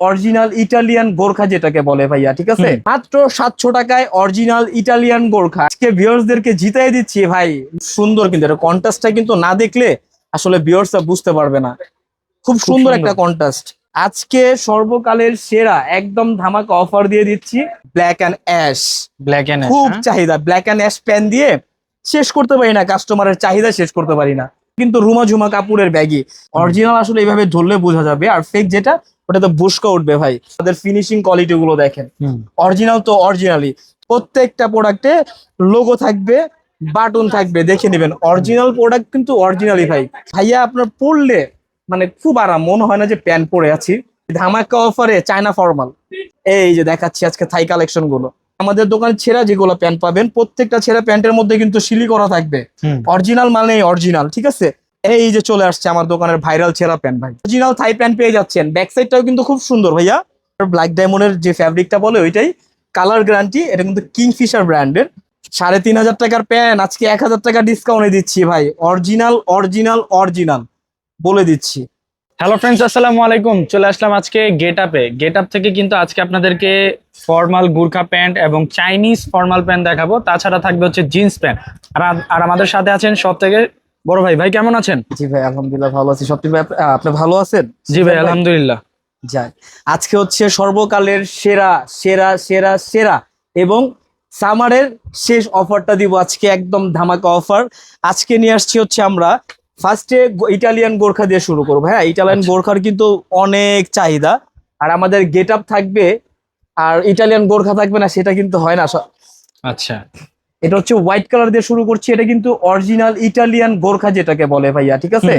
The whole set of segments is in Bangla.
অরিজিনাল ইটালিয়ান গোর্খা যেটাকে বলে ভাইয়া ঠিক আছে? মাত্র সাতশো টাকায় অরিজিনাল ইটালিয়ান গোর্খা। আজকে ভিউয়ার্সদেরকে জিতাই দিচ্ছি ভাই। সুন্দর কিন্তু এটা কন্টাস্টটা কিন্তু না দেখলে আসলে ভিউয়ার্সরা বুঝতে পারবে না। খুব সুন্দর। একটা কন্টাস্ট আজকে সর্বকালের সেরা একদম ধামাকা অফার দিয়ে দিচ্ছি black and ash black and খুব চাহিদা ব্ল্যাক অ্যান্ড অ্যাশ প্যান দিয়ে শেষ করতে পারি না কাস্টমারের চাহিদা শেষ করতে পারি না। কিন্তু রুমা ঝুমা কাপুরের ব্যাগই। অরিজিনাল আসলে এইভাবে ধরলে বোঝা যাবে আর ফেক যেটা ওটা তো বুসকা উঠবে ভাই। তাদের ফিনিশিং কোয়ালিটি গুলো দেখেন। অরিজিনাল তো অরিজিনালি প্রত্যেকটা প্রোডাক্টে লোগো থাকবে বাটন থাকবে দেখে নেবেন। অরিজিনাল প্রোডাক্ট কিন্তু অরিজিনালি ভাই। ভাইয়া আপনার পড়লে মানে খুব আরাম মনে হয় না যে প্যান্ট পরে আছি। ধামাকা অফারে চায়না ফর্মাল এই যে দেখাচ্ছি আজকে থাই কালেকশনগুলো। আমাদের দোকানে ছেঁড়া যেগুলো প্যান্ট পাবেন প্রত্যেকটা ছেঁড়া প্যান্টের মধ্যে কিন্তু সিলি করা থাকবে। অরিজিনাল মানে অরিজিনাল ঠিক আছে? এই যে চলে আসছে আমার দোকানের ভাইরাল ছেঁড়া প্যান্ট ভাই। অরিজিনাল থাই প্যান্ট পেয়ে যাচ্ছেন। ব্যাক সাইডটাও কিন্তু খুব সুন্দর ভাইয়া। ব্ল্যাক ডায়মন্ডের যে ফ্যাব্রিকটা বলে ওইটাই। কালার গ্যারান্টি এটা কিন্তু কিংফিশার ব্র্যান্ডের সাড়ে তিন হাজার টাকার প্যান্ট আজকে এক হাজার টাকা ডিসকাউন্টে দিচ্ছি ভাই। অরিজিনাল অরিজিনাল অরিজিনাল বলে দিচ্ছি। হ্যালো ফ্রেন্ডস আসসালামু আলাইকুম। চলে আসলাম আজকে গেট আপে গেট আপ থেকে কিন্তু আজকে আপনাদেরকে ফর্মাল গুর্খা প্যান্ট এবং চাইনিজ ফর্মাল প্যান্ট দেখাবো। তাছাড়া থাকবে হচ্ছে জিন্স প্যান্ট আর আর আমাদের সাথে আছেন সব থেকে বড় ভাই ভাই কেমন আছেন? জি ভাই আলহামদুলিল্লাহ ভালো আছি। সত্যি ভাই আপনি ভালো আছেন? জি ভাই আলহামদুলিল্লাহ। যাক আজকে হচ্ছে সর্বকালের সেরা সেরা সেরা সেরা এবং সামারের শেষ অফারটা দিব আজকে একদম ধামাকা অফার। আজকে নিয়ে আসছি হচ্ছে আমরা ফার্স্টে ইটালিয়ান গোর্খা দিয়ে শুরু করব। হ্যাঁ ইটালিয়ান আচ্ছা। গোর্খার কিন্তু অনেক চাহিদা আর আমাদের গেট আপ থাকবে আর ইটালিয়ান গোর্খা থাকবে না সেটা কিন্তু হয় না। আচ্ছা। এটা হচ্ছে হোয়াইট কালার দিয়ে শুরু করছি। এটা কিন্তু অরিজিনাল ইটালিয়ান গোর্খা যেটাকে বলে ভাইয়া ঠিক আছে?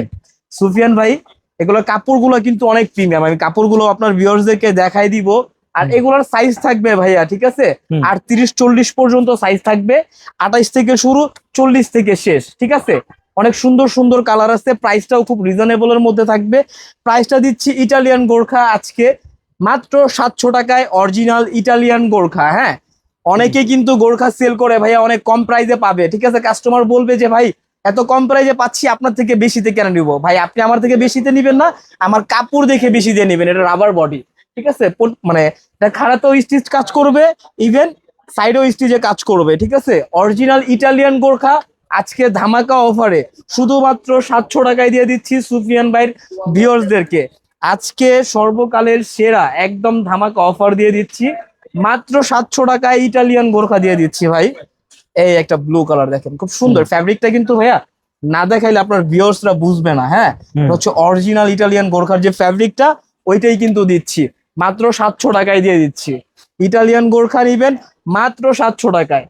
সুফিয়ান ভাই এগুলোর কাপড়গুলো কিন্তু অনেক প্রিমিয়াম আমি কাপড়গুলো আপনার ভিউয়ার্সদেরকে দেখাই দিব। আর। এগুলোর সাইজ থাকবে ভাইয়া ঠিক আছে? আর তিরিশ চল্লিশ পর্যন্ত সাইজ থাকবে। আঠাইশ থেকে শুরু চল্লিশ থেকে শেষ ঠিক আছে? অনেক সুন্দর সুন্দর কালার আছে। প্রাইসটাও খুব রিজনেবল এর মধ্যে থাকবে। প্রাইসটা দিচ্ছি ইটালিয়ান গোর্খা আজকে। মাত্র সাতশো টাকায় অরিজিনাল ইটালিয়ান গোর্খা হ্যাঁ? অনেকে কিন্তু গোর্খা সেল করে, ভাইয়া অনেক কম প্রাইসে পাবে, ঠিক আছে? কাস্টমার বলবে যে, ভাই, এত কম প্রাইসে পাচ্ছি, আপনার থেকে বেশিতে কেন নিব? ভাই, আপনি আমার থেকে বেশিতে নিবেন না, আমার কাপড় দেখে বেশি দিয়ে নেবেন, এটা রাবার বডি ঠিক আছে? মানে এটা স্টিচ কাজ করবে ইভেন সাইডেও স্টিচে কাজ করবে, ঠিক আছে? অরিজিনাল ইটালিয়ান গোর্খা আজকে ধামাকা অফারে শুধুমাত্র সাতশো টাকায় দিয়ে দিচ্ছি সুফিয়ান ভাইয়ের ভিউয়ার্সদেরকে আজকে সর্বকালের সেরা, একদম ধামাকা অফার দিয়ে দিচ্ছি। মাত্র সাতশো টাকায় ইটালিয়ান গোর্খা দিয়ে দিচ্ছি ভাই। এই একটা ব্লু কালার দেখেন খুব সুন্দর। ফ্যাব্রিকটা কিন্তু ভাইয়া না দেখাইলে আপনার ভিউয়ার্সরা বুঝবে না হ্যাঁ? হচ্ছে অরিজিনাল ইটালিয়ান গোর্খার যে ফ্যাব্রিকটা ওইটাই কিন্তু দিচ্ছি। মাত্র সাতশো টাকায় দিয়ে দিচ্ছি। ইটালিয়ান গোর্খা নিবেন মাত্র সাতশো টাকায়।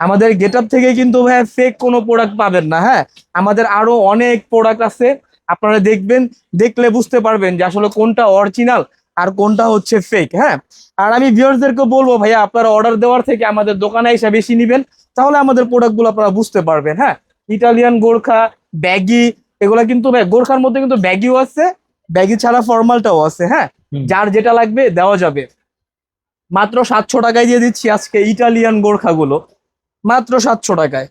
আমাদের গেট থেকে কিন্তু ভাইয়া ফেক কোনো প্রোডাক্ট পাবেন না হ্যাঁ? আমাদের আরও অনেক প্রোডাক্ট আছে। আপনারা দেখবেন দেখলে বুঝতে পারবেন যে আসলে কোনটা অরিজিনাল আর কোনটা হচ্ছে ফেক হ্যাঁ? আর আমি ভিউয়ার্সদেরকে বলব ভাইয়া আপনারা অর্ডার দেওয়ার থেকে আমাদের দোকানে এসে বেশি নেবেন তাহলে আমাদের প্রোডাক্টগুলো আপনারা বুঝতে পারবেন। হ্যাঁ? ইটালিয়ান গোর্খা ব্যাগি এগুলা কিন্তু ভাই গোর্খার মধ্যে কিন্তু ব্যাগিও আছে ব্যাগি ছাড়া ফর্মালটাও আছে হ্যাঁ? যার যেটা লাগবে দেওয়া যাবে। মাত্র সাতশো টাকায় দিয়ে দিচ্ছি আজকে ইটালিয়ান গোর্খা গুলো মাত্র সাতশো টাকায়।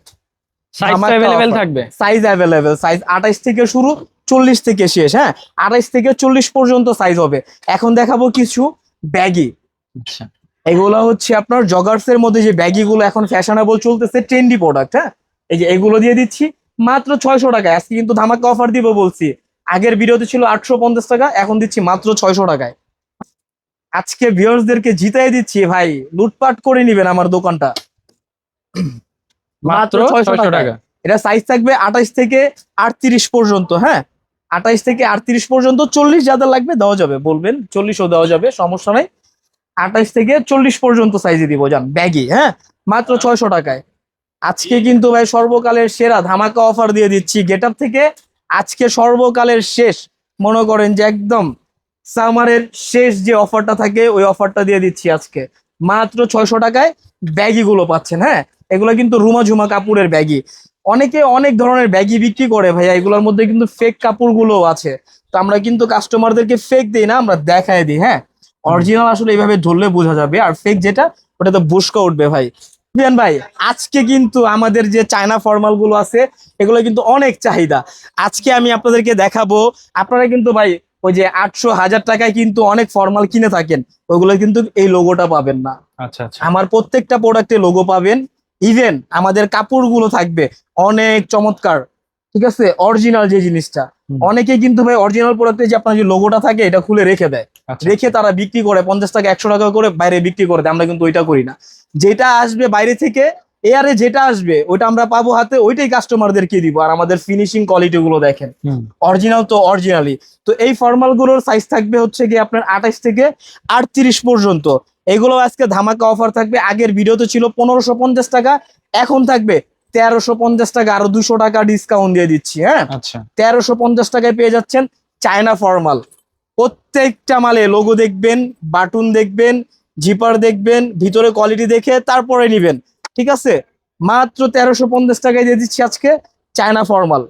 সাইজ অ্যাভেলেবেল থাকবে? সাইজ অ্যাভেলেবেল সাইজ আঠাইশ থেকে শুরু চল্লিশ থেকে শেষ হ্যাঁ? আঠাইশ থেকে চল্লিশ পর্যন্ত সাইজ হবে। এখন দেখাবো কিছু ব্যাগি আচ্ছা। এগুলো হচ্ছে আপনার জগার্স এর মধ্যে যে ব্যাগি গুলো এখন ফ্যাশনেবল চলতেছে ট্রেন্ডি প্রোডাক্ট হ্যাঁ? এই যে এগুলো দিয়ে দিচ্ছি মাত্র ছয়শো টাকায়। আজকে কিন্তু ধামাকা অফার দিব বলছি। আগের ভিডিওতে ছিল আটশো পঞ্চাশ টাকা এখন দিচ্ছি মাত্র ছয়শো টাকায়। আজকে ভিউয়ার্সদেরকে জিতাই দিচ্ছি ভাই। লুটপাট করে নিবেন আমার দোকানটা। মাত্র ছয়শো টাকা। এটা সাইজ থাকবে আঠাইশ থেকে আটত্রিশ পর্যন্ত হ্যাঁ? আঠাইশ থেকে আটত্রিশ পর্যন্ত চল্লিশ যাদের লাগবে দেওয়া যাবে, বলবেন চল্লিশও দেওয়া যাবে, সমস্যা নাই। আঠাইশ থেকে চল্লিশ পর্যন্ত সাইজে দিব যান ব্যাগি হ্যাঁ? মাত্র ছয়শো টাকায়। আজকে কিন্তু ভাই সর্বকালের সেরা ধামাকা অফার দিয়ে দিচ্ছি। গেট থেকে আজকে সর্বকালের শেষ। মনে করেন যে একদম সামারের শেষ যে অফারটা থাকে, ওই অফারটা দিয়ে দিচ্ছি আজকে। মাত্র ছয়শো টাকায় ব্যাগি গুলো পাচ্ছেন হ্যাঁ? এগুলো কিন্তু রুমা ঝুমা কাপড়ের ব্যাগি। অনেকে অনেক ধরনের ব্যাগি বিক্রি করে ভাইয়া এগুলোর মধ্যে কিন্তু ফেক কাপড়গুলো আছে। তো আমরা কিন্তু কাস্টমারদেরকে ফেক দিই না আমরা দেখায় দিই হ্যাঁ? অরিজিনাল আসলে এইভাবে ধরলে বোঝা যাবে আর ফেক যেটা ওটা তো বুসকা উঠবে ভাই। বিয়ান ভাই আজকে কিন্তু আমাদের যে চায়না ফর্মালগুলো আছে এগুলো কিন্তু অনেক চাহিদা। আজকে আমি আপনাদেরকে দেখাবো আপনারা কিন্তু ভাই ওই যে আটশো হাজার টাকায় কিন্তু অনেক ফর্মাল কিনে থাকেন ওগুলো কিন্তু এই লোগোটা পাবেন না। আচ্ছা আচ্ছা। আমার প্রত্যেকটা প্রোডাক্টে লোগো পাবেন ইভেন আমাদের কাপড়গুলো থাকবে অনেক চমৎকার ঠিক আছে? অরিজিনাল যে জিনিসটা। অনেকে কিন্তু ভাই অরিজিনাল প্রোডাক্টে যে আপনার যে লোগোটা থাকে এটা খুলে রেখে দেয়। আচ্ছা। রেখে তারা বিক্রি করে পঞ্চাশ টাকা একশো টাকা করে বাইরে বিক্রি করে দেয়। আমরা কিন্তু ওইটা করি না। যেটা আসবে বাইরে থেকে এয়ারে যেটা আসবে ওইটা আমরা পাবো হাতে ওইটাই কাস্টমারদেরকে দিব। আর আমাদের ফিনিশিং কোয়ালিটি গুলো দেখেন। অরিজিনাল তো অরিজিনালি তো এই ফর্মালগুলোর সাইজ থাকবে হচ্ছে গিয়ে আপনার আঠাশ থেকে আটত্রিশ পর্যন্ত। এগুলো আজকে ধামাকা অফার থাকবে। আগের ভিডিওতে ছিল পনেরোশো পঞ্চাশ টাকা এখন থাকবে তেরোশো পঞ্চাশ টাকা আরও দুশো টাকা ডিসকাউন্ট দিয়ে দিচ্ছি হ্যাঁ? আচ্ছা। তেরোশো পঞ্চাশ টাকায় পেয়ে যাচ্ছেন চায়না ফর্মাল প্রত্যেকটা মালে লোগো দেখবেন বাটুন দেখবেন জিপার দেখবেন ভিতরে কোয়ালিটি দেখে তারপরে নিবেন। ঠিক আছে? মাত্র তেরোশো পঞ্চাশ টাকায় দিয়ে দিচ্ছি আজকে চায়না ফর্মাল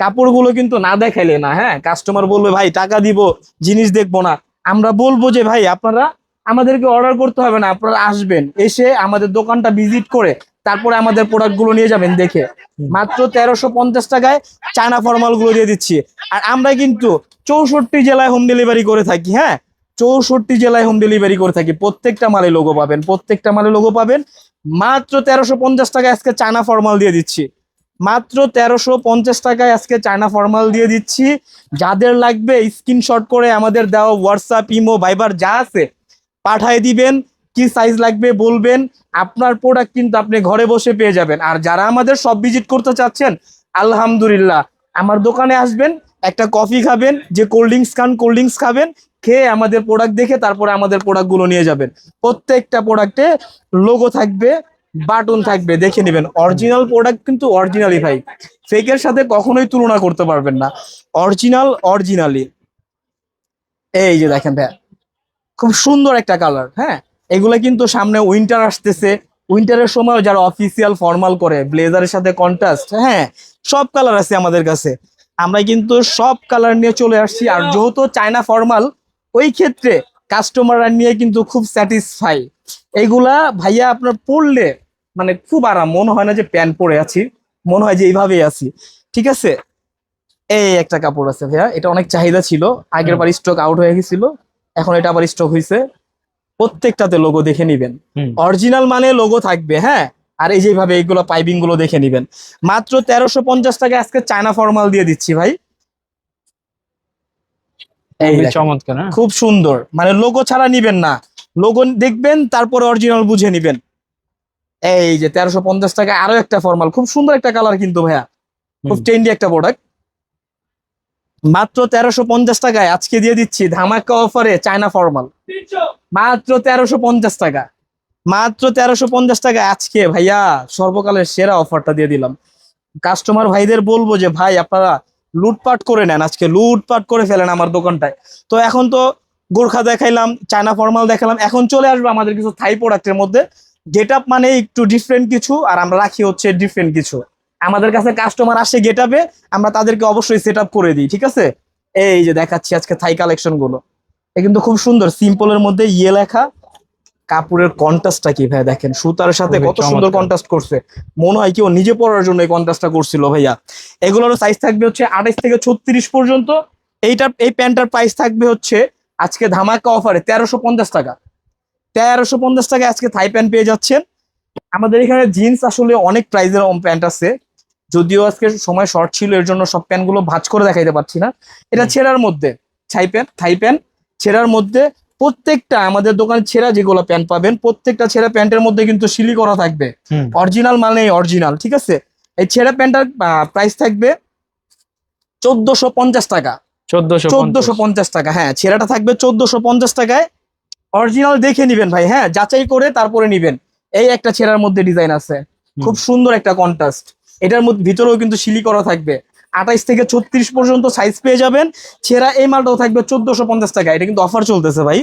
কাপড়গুলো কিন্তু না দেখাইলে না হ্যাঁ? কাস্টমার বলবে ভাই টাকা দিব জিনিস দেখব না। আমরা বলব যে ভাই আপনারা আমাদেরকে অর্ডার করতে হবে না আপনারা আসবেন এসে আমাদের দোকানটা ভিজিট করে তারপরে আমাদের প্রোডাক্টগুলো নিয়ে যাবেন দেখে। মাত্র তেরোশো পঞ্চাশ টাকায় চায়না ফর্মালগুলো দিয়ে দিচ্ছি। আর আমরা কিন্তু চৌষট্টি জেলায় হোম ডেলিভারি করে থাকি হ্যাঁ? চৌষট্টি জেলায় হোম ডেলিভারি করে থাকি প্রত্যেকটা মালে লোগো পাবেন প্রত্যেকটা মালে লোগো পাবেন। মাত্র তেরোশো পঞ্চাশ টাকায় আজকে চায়না ফর্মাল দিয়ে দিচ্ছি। মাত্র তেরোশো পঞ্চাশ টাকায় আজকে চায়না ফর্মাল দিয়ে দিচ্ছি। যাদের লাগবে স্ক্রিনশট করে আমাদের দেওয়া হোয়াটসঅ্যাপ ইমো ভাইবার যা আছে পাঠায় দিবেন, কি সাইজ লাগবে বলবেন, আপনার প্রোডাক্ট কিন্তু আপনি ঘরে বসে পেয়ে যাবেন। আর যারা আমাদের সব ভিজিট করতে চাচ্ছেন, আলহামদুলিল্লাহ, আমার দোকানে আসবেন, একটা কফি খাবেন, যে কোল্ড ড্রিঙ্কস খান কোল্ড ড্রিঙ্কস খাবেন, খেয়ে আমাদের প্রোডাক্ট দেখে তারপরে আমাদের প্রোডাক্টগুলো নিয়ে যাবেন। প্রত্যেকটা প্রোডাক্টে লোগো থাকবে বাটন থাকবে, দেখে নেবেন। অরিজিনাল প্রোডাক্ট কিন্তু অরিজিনালি ভাই ফেকের সাথে কখনোই তুলনা করতে পারবেন না। অরিজিনাল অরিজিনালি এই যে দেখেন ভাই খুব সুন্দর একটা কালার হ্যাঁ? এগুলা কিন্তু সামনে উইন্টার আসতেছে। উইন্টারের সময় যারা অফিসিয়াল ফর্মাল করে ব্লেজারের সাথে কন্ট্রাস্ট হ্যাঁ সব কালার আছে আমাদের কাছে। আমরা কিন্তু সব কালার নিয়ে চলে আসছি। আর যেহেতু চায়না ফর্মাল ওই ক্ষেত্রে কাস্টমাররা নিয়ে কিন্তু খুব স্যাটিসফাই এগুলা ভাইয়া আপনার পরলে মানে খুব আরাম মনে হয় না যে প্যান্ট পরে আছি মনে হয় যে এইভাবেই আছি। ঠিক আছে? এই একটা কাপড় আছে ভাইয়া এটা অনেক চাহিদা ছিল। আগের বার স্টক আউট হয়ে গেছিল। এখন এটা আবার স্টক হয়েছে প্রত্যেকটাতে লোগো দেখে নিবেন। অরিজিনাল মানে লোগো থাকবে হ্যাঁ? আর এই যেভাবে এইগুলো পাইপিংগুলো দেখে নিবেন। মাত্র তেরোশো পঞ্চাশ টাকা আজকে চায়না ফর্মাল দিয়ে দিচ্ছি ভাই। চমৎকার হ্যাঁ? খুব সুন্দর। মানে লোগো ছাড়া নিবেন না। লোগো দেখবেন তারপরে অরিজিনাল বুঝে নিবেন। এই যে তেরোশো পঞ্চাশ টাকা আরও একটা ফর্মাল খুব সুন্দর একটা কালার কিন্তু ভাইয়া। খুব। ট্রেন্ডি একটা প্রোডাক্ট মাত্র তেরোশো পঞ্চাশ টাকায় আজকে দিয়ে দিচ্ছি ধামাকা অফারে চায়না ফর্মাল। মাত্র তেরোশো পঞ্চাশ টাকা। মাত্র তেরোশো পঞ্চাশ টাকা আজকে ভাইয়া সর্বকালের সেরা অফারটা দিয়ে দিলাম। কাস্টমার ভাইদের বলব যে, ভাই, আপনারা লুটপাট করে নেন আজকে, লুটপাট করে ফেলেন আমার দোকানটায়। তো এখন তো গোর্খা দেখাইলাম, চায়না ফর্মাল দেখালাম, এখন চলে আসবে আমাদের কিছু থাই প্রোডাক্টের মধ্যে। গেট আপ মানে একটু ডিফারেন্ট কিছু, আর আমরা রাখি হচ্ছে ডিফারেন্ট কিছু। আমাদের কাছে কাস্টমার আসে গেট আপে আমরা তাদেরকে অবশ্যই সেট আপ করে দিই ঠিক আছে? এই যে দেখাচ্ছি আজকে থাই কালেকশনগুলো। এ কিন্তু খুব সুন্দর সিম্পলের মধ্যে ইয়ে লেখা। কাপড়ের কন্ট্রাস্টটা কি ভাই দেখেন সুতার সাথে কত সুন্দর। কন্ট্রাস্ট করছে। মনে হয় কেউ নিজে পরার জন্য এই কন্ট্রাস্টটা করছিল ভাইয়া। এগুলোর সাইজ থাকবে হচ্ছে আঠাইশ থেকে ছত্রিশ পর্যন্ত। এইটার এই প্যান্টটার প্রাইস থাকবে হচ্ছে আজকে ধামাকা অফারে তেরোশো পঞ্চাশ টাকা। তেরোশো পঞ্চাশ টাকা আজকে থাই প্যান্ট পেয়ে যাচ্ছেন। আমাদের এখানে জিন্স আসলে অনেক প্রাইজের প্যান্ট আছে। যদিও আজকে সময় শর্ট ছিল এর জন্য সব প্যান্টগুলো ভাঁজ করে দেখাইতে পারছি না। এটা। ছেঁড়ার মধ্যে ছাই প্যান্ট থাই প্যান্ট ছেঁড়ার মধ্যে প্রত্যেকটা আমাদের দোকানে ছেঁড়া যেগুলো প্যান্ট পাবেন প্রত্যেকটা ছেঁড়া প্যান্টের মধ্যে কিন্তু সিলি করা থাকবে। অরিজিনাল মানে অরিজিনাল ঠিক আছে? এই ছেঁড়া প্যান্টটার প্রাইস থাকবে চোদ্দশো পঞ্চাশ টাকা। চোদ্দশো চোদ্দশো পঞ্চাশ টাকা হ্যাঁ ছেঁড়াটা থাকবে চোদ্দশো পঞ্চাশ টাকায়। অরিজিনাল দেখে নিবেন ভাই হ্যাঁ যাচাই করে তারপরে নিবেন। এই একটা ছেঁড়ার মধ্যে ডিজাইন আছে। খুব সুন্দর একটা কন্ট্রাস্ট এটার মধ্যে ভিতরেও কিন্তু সিলি করা থাকবে। আঠাইশ থেকে ছত্রিশ পর্যন্ত সাইজ পেয়ে যাবেন। ছেঁড়া এই মালটাও থাকবে চোদ্দশো পঞ্চাশ টাকা। এটা কিন্তু অফার চলতেছে ভাই।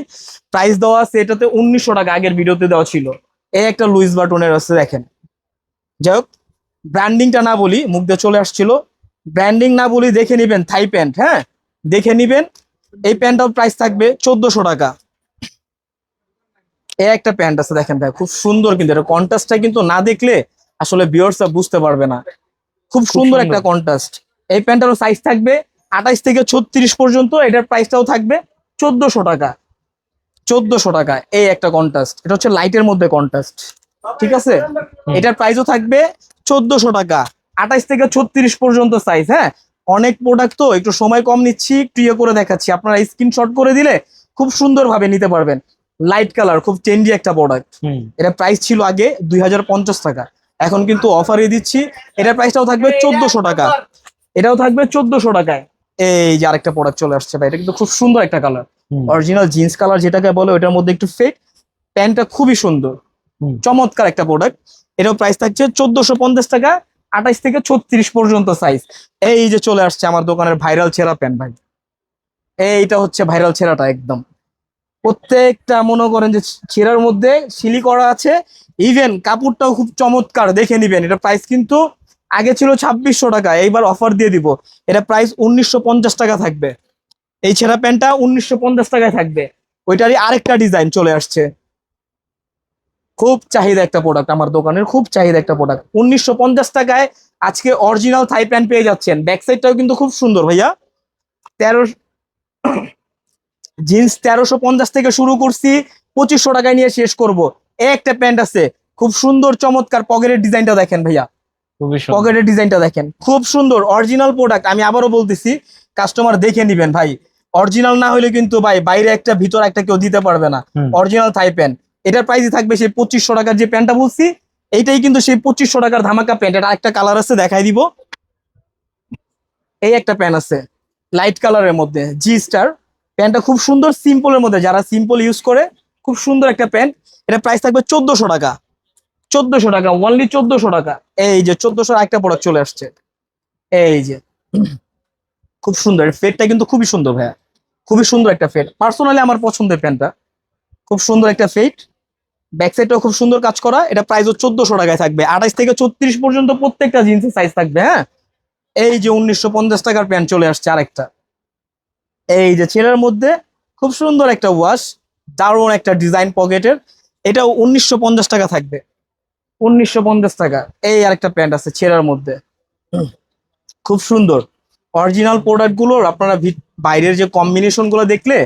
প্রাইস দেওয়া আছে এটাতে উনিশশো টাকা আগের ভিডিওতে দেওয়া ছিল। এই একটা লুইস বাটনের আছে, দেখেন। যাই হোক ব্র্যান্ডিংটা না বলি, মুখ দিয়ে চলে আসছিল। ব্র্যান্ডিং না বলি, দেখে নিবেন থাই প্যান্ট হ্যাঁ? দেখে নিবেন, এই প্যান্টটার প্রাইস থাকবে চোদ্দশো টাকা। এ একটা প্যান্ট আছে, দেখেন ভাই, খুব সুন্দর কিন্তু। এটা কন্ট্রাস্টটা কিন্তু না দেখলে আসলে বিয়ার্সরা বুঝতে পারবে না। খুব সুন্দর। একটা কন্ট্রাস্ট এই প্যান্টটারও সাইজ থাকবে আঠাইশ থেকে ছত্রিশ পর্যন্ত এটার প্রাইসটাও থাকবে চোদ্দশো টাকা। চোদ্দশো টাকা এই একটা কন্টাস্ট এটা হচ্ছে লাইটের মধ্যে কন্টাস্ট ঠিক আছে? এটার প্রাইসও থাকবে চোদ্দশো টাকা। আঠাইশ থেকে ছত্রিশ পর্যন্ত সাইজ হ্যাঁ? অনেক প্রোডাক্ট তো একটু সময় কম নিচ্ছি একটু ইয়ে করে দেখাচ্ছি। আপনারা স্ক্রিনশট করে দিলে খুব সুন্দরভাবে নিতে পারবেন। লাইট কালার খুব চেঞ্জি একটা প্রোডাক্ট এটা প্রাইস ছিল আগে দুই হাজার পঞ্চাশ টাকা। এখন কিন্তু অফারে দিচ্ছি। এটার প্রাইসটাও থাকবে চোদ্দশো টাকা। এটাও থাকবে চোদ্দশো টাকায়। এই যে আরেকটা প্রোডাক্ট চলে আসছে ভাই এটা কিন্তু খুব সুন্দর একটা কালার অরিজিনাল জিন্স কালার যেটাকে বলে ওটার মধ্যে একটু ফেক প্যান্টটা খুবই সুন্দর। চমৎকার একটা প্রোডাক্ট এটাও প্রাইস থাকছে চোদ্দশো পঞ্চাশ টাকা আঠাইশ থেকে ছত্রিশ পর্যন্ত সাইজ এই যে চলে আসছে আমার দোকানের ভাইরাল ছেঁড়া প্যান্ট ভাই। এইটা হচ্ছে ভাইরাল ছেঁড়াটা একদম। প্রত্যেকটা মনে করেন যে ছেঁড়ার মধ্যে সিলি করা আছে। ইভেন কাপড়টাও খুব চমৎকার, দেখে নিবেন। এটা প্রাইস কিন্তু আগে ছিল ছাব্বিশশো টাকা, এইবার অফার দিয়ে দিব। এটা প্রাইস উনিশশো পঞ্চাশ টাকা থাকবে। এই ছেঁড়া প্যান্টটা উনিশশো পঞ্চাশ টাকায় থাকবে। ওইটারই আরেকটা ডিজাইন চলে আসছে। খুব চাহিদা একটা প্রোডাক্ট আমার দোকানের, খুব চাহিদা একটা প্রোডাক্ট উনিশশো পঞ্চাশ টাকায় আজকে অরিজিনাল থাই প্যান্ট পেয়ে যাচ্ছেন। ব্যাক সাইডটাও কিন্তু খুব সুন্দর ভাইয়া। তেরো জিন্স তেরোশো পঞ্চাশ থেকে শুরু করছি পঁচিশশো টাকায় নিয়ে শেষ করব। একটা প্যান্ট আছে খুব সুন্দর চমৎকার পকেটের ডিজাইনটা দেখেন ভাইয়া। পকেটের ডিজাইনটা দেখেন খুব সুন্দর অরিজিনাল প্রোডাক্ট আমি আবারও বলতেছি কাস্টমার দেখে নিবেন ভাই। অরিজিনাল না হলে কিন্তু ভাই বাইরে একটা ভিতর একটা কেউ দিতে পারবে না। অরিজিনাল থাই প্যান্ট এটার প্রাইসই থাকবে সেই পঁচিশশো টাকার যে প্যান্টটা বলছি এইটাই কিন্তু সেই পঁচিশশো টাকার ধামাকা প্যান্ট এটা একটা কালার আছে দেখাই দিব। এই একটা প্যান্ট আছে লাইট কালারের মধ্যে জি স্টার প্যান্টটা খুব সুন্দর সিম্পলের মধ্যে, যারা সিম্পল ইউজ করে, খুব সুন্দর একটা প্যান্ট এটা প্রাইস থাকবে চোদ্দশো টাকা। চোদ্দশো টাকা ওনলি চোদ্দশো টাকা। এই যে চোদ্দশো একটা প্রোডাক্ট চলে আসছে। এই যে, খুব সুন্দর। ফেটটা কিন্তু খুবই সুন্দর ভাইয়া। খুবই সুন্দর একটা ফেট পার্সোনালি আমার পছন্দের প্যান্টটা খুব সুন্দর একটা ফেট ব্যাক সাইডটাও খুব সুন্দর কাজ করা। এটা প্রাইসও চোদ্দশো টাকায় থাকবে। আঠাইশ থেকে ছত্রিশ পর্যন্ত প্রত্যেকটা জিন্সের সাইজ থাকবে হ্যাঁ? এই যে উনিশশো পঞ্চাশ টাকার প্যান্ট চলে আসছে আরেকটা। এই যে ছেলের মধ্যে খুব সুন্দর একটা ওয়াশ দারুণ একটা ডিজাইন পকেটের। এটা উনিশশো পঞ্চাশ টাকা থাকবে। উনিশশো পঞ্চাশ টাকা। এই আরেকটা প্যান্ট আছে ছেঁড়ার মধ্যে। খুব সুন্দর। অরিজিনাল প্রোডাক্টগুলোর আপনারা বাইরের যে কম্বিনেশনগুলো দেখলে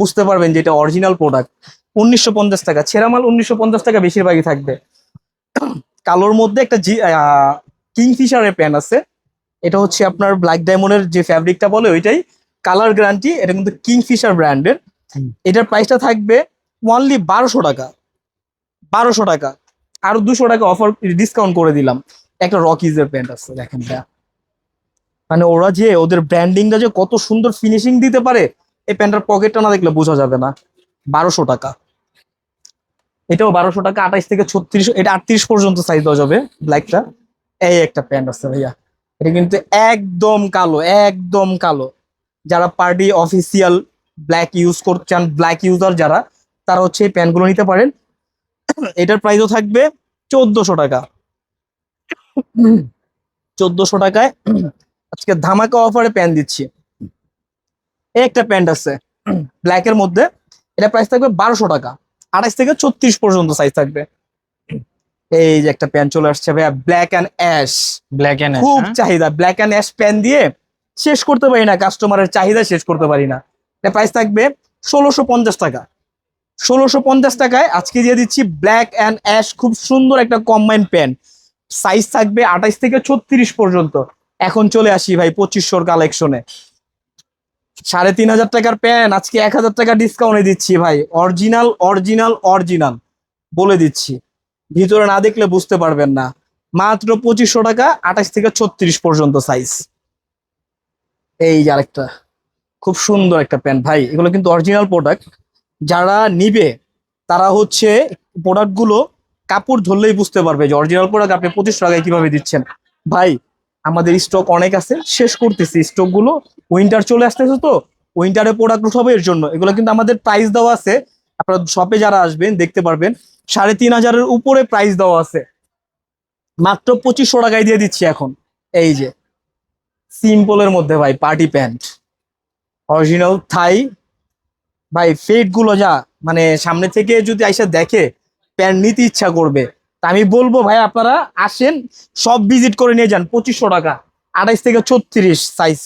বুঝতে পারবেন যে এটা অরিজিনাল প্রোডাক্ট উনিশশো পঞ্চাশ টাকা। ছেঁড়া মাল উনিশশো পঞ্চাশ টাকা বেশিরভাগই থাকবে। কালোর মধ্যে একটা জি কিংফিশারের প্যান্ট আছে। এটা হচ্ছে আপনার ব্ল্যাক ডায়মন্ডের যে ফ্যাব্রিকটা বলে, ওইটাই কালার গ্যারান্টি এটা কিন্তু কিংফিশার ব্র্যান্ডের। এটার প্রাইসটা থাকবে ওনলি বারোশো টাকা। বারোশো টাকা। আরও দুশো টাকা অফার ডিসকাউন্ট করে দিলাম। একটা রকিজের প্যান্ট আছে দেখেন ভাইয়া। মানে ওরা যে ওদের ব্র্যান্ডিংটা যে কত সুন্দর ফিনিশিং দিতে পারে এই প্যান্টের পকেটটা না দেখলে বোঝা যাবে না। বারোশো টাকা। এটাও বারোশো টাকা আঠাইশ থেকে ছত্রিশ এটা আটত্রিশ পর্যন্ত সাইজ দেওয়া যাবে ব্ল্যাকটা এই একটা প্যান্ট আছে ভাইয়া। এটা কিন্তু একদম কালো একদম কালো। যারা পার্টি অফিসিয়াল ব্ল্যাক ইউজ করছেন ব্ল্যাক ইউজার যারা তারা হচ্ছে এই প্যান্টগুলো নিতে পারেন। এটার প্রাইসও থাকবে চোদ্দশো টাকা। চোদ্দশো টাকায় আজকে ধামাকা অফারে প্যান্ট দিচ্ছি। এই একটা প্যান্ট আছে ব্ল্যাকের মধ্যে। এটা প্রাইস থাকবে বারোশো টাকা। আঠাইশ থেকে ছত্রিশ পর্যন্ত সাইজ থাকবে। এই যে একটা প্যান্ট চলে আসছে ভাইয়া black and ash black and খুব চাহিদা ব্ল্যাক অ্যান্ড অ্যাশ প্যান দিয়ে শেষ করতে পারি না কাস্টমারের চাহিদা শেষ করতে পারি না। এটা প্রাইস থাকবে ষোলোশো পঞ্চাশ টাকা। ষোলোশো পঞ্চাশ টাকায় আজকে দিয়ে দিচ্ছি ব্ল্যাক অ্যান্ড অ্যাশ খুব সুন্দর একটা কম্বাইন প্যান্ট সাইজ থাকবে আঠাইশ থেকে ছত্রিশ পর্যন্ত। এখন চলে আসি ভাই পঁচিশশোর কালেকশনে সাড়ে তিন হাজার টাকার প্যান্ট আজকে এক হাজার টাকা ডিসকাউন্টে দিচ্ছি ভাই। অরিজিনাল অরিজিনাল অরিজিনাল বলে দিচ্ছি। ভিতরে না দেখলে বুঝতে পারবেন না। মাত্র পঁচিশশো টাকা, আঠাশ থেকে ছত্রিশ পর্যন্ত সাইজ এই যে আরেকটা, খুব সুন্দর একটা প্যান্ট ভাই, এগুলো কিন্তু অরিজিনাল প্রোডাক্ট যারা নিবে, তারা হচ্ছে প্রোডাক্টগুলো কাপড় ধরলেই বুঝতে পারবে যে অরিজিনাল প্রোডাক্ট আপনি পঁচিশশো টাকায় কীভাবে দিচ্ছেন। ভাই, আমাদের স্টক অনেক আছে, শেষ করতেছি স্টকগুলো। উইন্টার চলে আসতেছে তো উইন্টারে প্রোডাক্ট উঠাবে এর জন্য। এগুলো কিন্তু আমাদের প্রাইস দেওয়া আছে। আপনারা শপে যারা আসবেন, দেখতে পারবেন, সাড়ে তিন হাজারের উপরে প্রাইস দেওয়া আছে। মাত্র পঁচিশশো টাকায় দিয়ে দিচ্ছি এখন। এই যে সিম্পলের মধ্যে ভাই পার্টি প্যান্ট। অরিজিনাল থাই ভাই ফেটগুলো যা মানে সামনে থেকে যদি আইসা দেখে প্যান্ট নিতে ইচ্ছা করবে। তা আমি বলব ভাই আপনারা আসেন সব ভিজিট করে নিয়ে যান পঁচিশশো টাকা। আঠাইশ থেকে ছত্রিশ সাইজ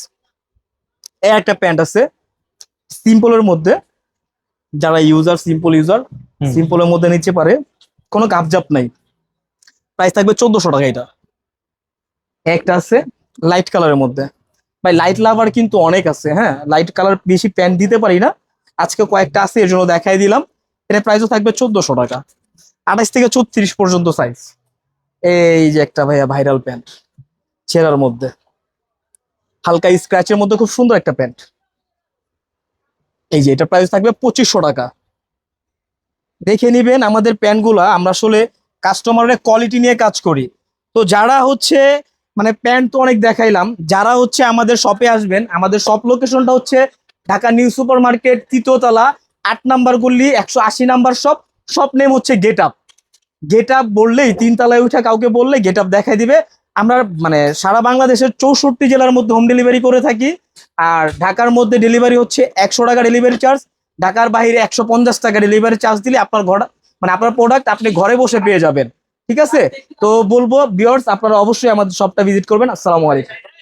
এই একটা প্যান্ট আছে সিম্পলের মধ্যে। যারা ইউজার সিম্পল ইউজার সিম্পলের মধ্যে নিতে পারে কোনো কাপজাপ নাই। প্রাইস থাকবে চোদ্দশো টাকা এটা। একটা আছে লাইট কালারের মধ্যে। ভাই লাইট লাভার কিন্তু অনেক আছে হ্যাঁ? লাইট কালার বেশি প্যান্ট দিতে পারি না। আজকে কয়েকটা আছে, এর জন্য দেখাই দিলাম। এটা প্রাইসও থাকবে চোদ্দশো টাকা। আঠাশ থেকে ছত্রিশ পর্যন্ত সাইজ এই যে একটা ভাইয়া ভাইরাল প্যান্ট ছেঁড়ার মধ্যে। হালকা স্ক্র্যাচের মধ্যে খুব সুন্দর একটা প্যান্ট এই যে এটা প্রাইস থাকবে পঁচিশশো টাকা। দেখে নিবেন আমাদের প্যান্টগুলা আমরা আসলে কাস্টমারের কোয়ালিটি নিয়ে কাজ করি। তো যারা হচ্ছে মানে প্যান্ট তো অনেক দেখাইলাম। যারা হচ্ছে আমাদের শপে আসবেন, আমাদের শপ লোকেশনটা হচ্ছে ঢাকা নিউ সুপার মার্কেট তৃতীয়তলা আট নাম্বার গল্লি একশো আশি নাম্বার শপ শপ নেম হচ্ছে গেট আপ গেট আপ বললেই তিন তলায় উঠে কাউকে বললে গেট আপ দেখাই দিবে। আমরা মানে সারা বাংলাদেশের চৌষট্টি জেলার মধ্যে হোম ডেলিভারি করে থাকি। আর ঢাকার মধ্যে ডেলিভারি হচ্ছে একশো টাকা ডেলিভারি চার্জ ঢাকার বাইরে একশো পঞ্চাশ টাকা ডেলিভারি চার্জ দিলে আপনার ঘর মানে আপনার প্রোডাক্ট আপনি ঘরে বসে পেয়ে যাবেন। ঠিক আছে? তো বলব বিয়ার্স আপনারা অবশ্যই আমাদের শপটা ভিজিট করবেন। আসসালামু আলাইকুম।